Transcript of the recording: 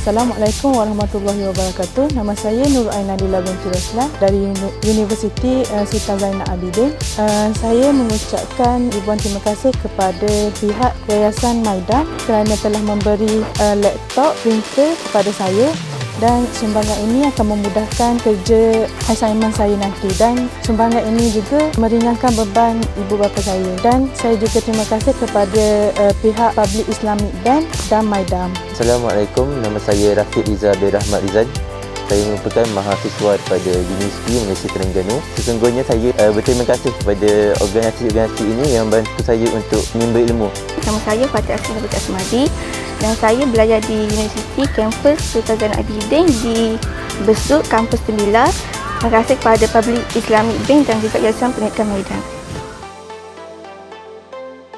Assalamualaikum warahmatullahi wabarakatuh. Nama saya Nur Aina Lila binti Roslan dari Universiti uh, Sultan Zainal Abidin. Uh, saya mengucapkan ribuan terima kasih kepada pihak Yayasan Maidan kerana telah memberi uh, laptop printer kepada saya dan sumbangan ini akan memudahkan kerja assignment saya nanti dan sumbangan ini juga meringankan beban ibu bapa saya dan saya juga terima kasih kepada uh, pihak Public Islamic Bank dan Maidam. Assalamualaikum, nama saya Rafiq Riza bin Rahmat Rizal. Saya merupakan mahasiswa daripada Universiti Malaysia Terengganu. Sesungguhnya saya uh, berterima kasih kepada organisasi-organisasi ini yang bantu saya untuk menimba ilmu. Nama saya Fatih Asmi Nabi Asmadi dan saya belajar di Universiti Kampus Sultan Zainal Abidin di Besuk, Kampus Tembila. Terima kasih kepada Public Islamic Bank dan juga Yayasan Pendidikan Medan.